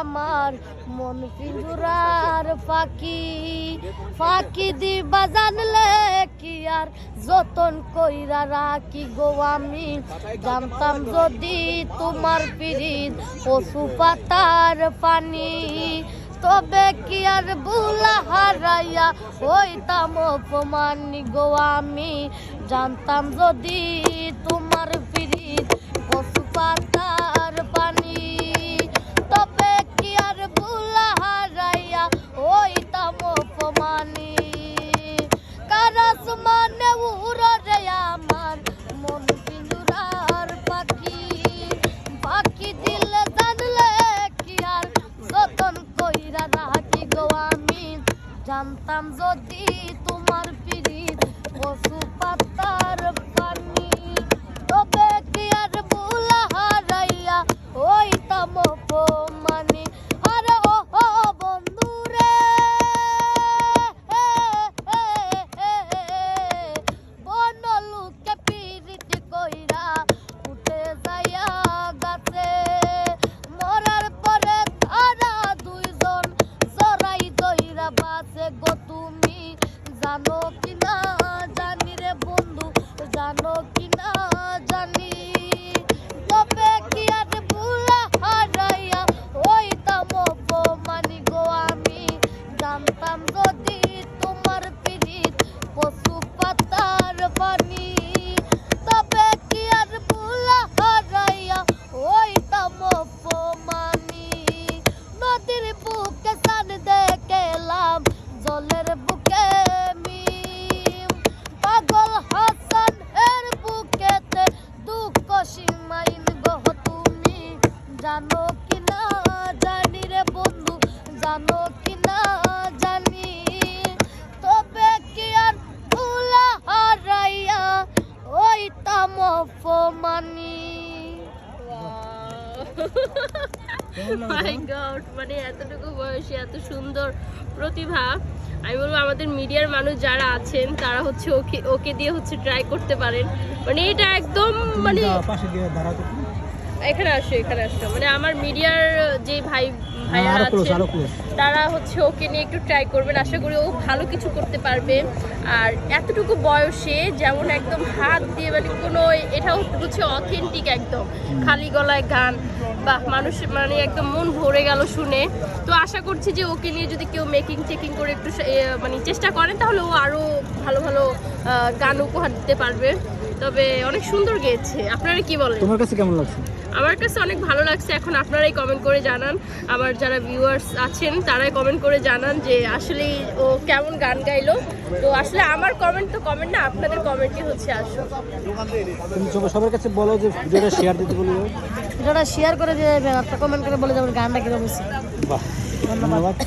আমার মন পিঞ্জুরার ফাঁকি ফাঁকি দিবা জানলে কি আর যতন কইরা রাখি গো আমি জানতাম যদি তোমার পিরিত পশু পাতার পানি তবে কি আর বুলা হারাইয়া হইতাম অপমানি গো আমি জানতাম যদি তোমার তবে কি আর বুলা হারাইয়া হইতাম অপমানি? কারাস মানে উড়ে আমার মন পিঞ্জুরার পাখি। পাখি দিলে জানলে কি আর যতন কইরা রাখি গো আমি। জানতাম যদি তোমার পিরিত পশু পাতার তবে কি আর ভুলা হারাইয়া হইতাম অপমানি? নদীর বুকে সান দেখেলাম, জলের বুকে পাগল হাসান এর বুকেতে দুঃখ সীমাইন গহ তুমি। জানো কি না, জানি রে বন্ধু, জানি অপমানি মাই গড মানে এতটুকু বয়সে এত সুন্দর প্রতিভা। আমি বলব আমাদের মিডিয়ার মানুষ যারা আছেন তারা হচ্ছে ওকে ওকে দিয়ে হচ্ছে ট্রাই করতে পারেন। মানে এটা একদম মানে এখানে আসো এখানে আসো। মানে আমার মিডিয়ার যে ভাই ভাইয়ারা আছেন তারা হচ্ছে ওকে নিয়ে একটু ট্রাই করবেন। আশা করি ও ভালো কিছু করতে পারবে। আর এতটুকু বয়সে যেমন একদম হাত দিয়ে মানে কোনো এটাও হচ্ছে অথেন্টিক একদম। খালি গলায় গান বা মানুষ মানে একদম মন ভরে গেল শুনে। তো আশা করছি যে ওকে নিয়ে যদি কেউ মেকিং চেকিং করে একটু মানে চেষ্টা করেন তাহলে ও আরও ভালো ভালো গান উপহার দিতে পারবে। তবে অনেক সুন্দর গেয়েছে। আপনারা কি বলেন? তোমার কাছে কেমন লাগছে? আমার কাছে অনেক ভালো লাগছে। এখন আপনারাই কমেন্ট করে জানান। আমার যারা ভিউয়ার্স আছেন তারাই কমেন্ট করে জানান যে আসলে ও কেমন গান গাইলো। তো আসলে আমার কমেন্ট তো কমেন্ট না আপনাদের কমেন্টই হচ্ছে আসো তুমি সব- সবার কাছে বলো যে ভিডিওটা শেয়ার দিতে বলি ভিডিওটা শেয়ার করে দিয়ে কমেন্ট করে বলে যাবেন গানটা কীরকম হয়েছে। বাহ ধন্যবাদ।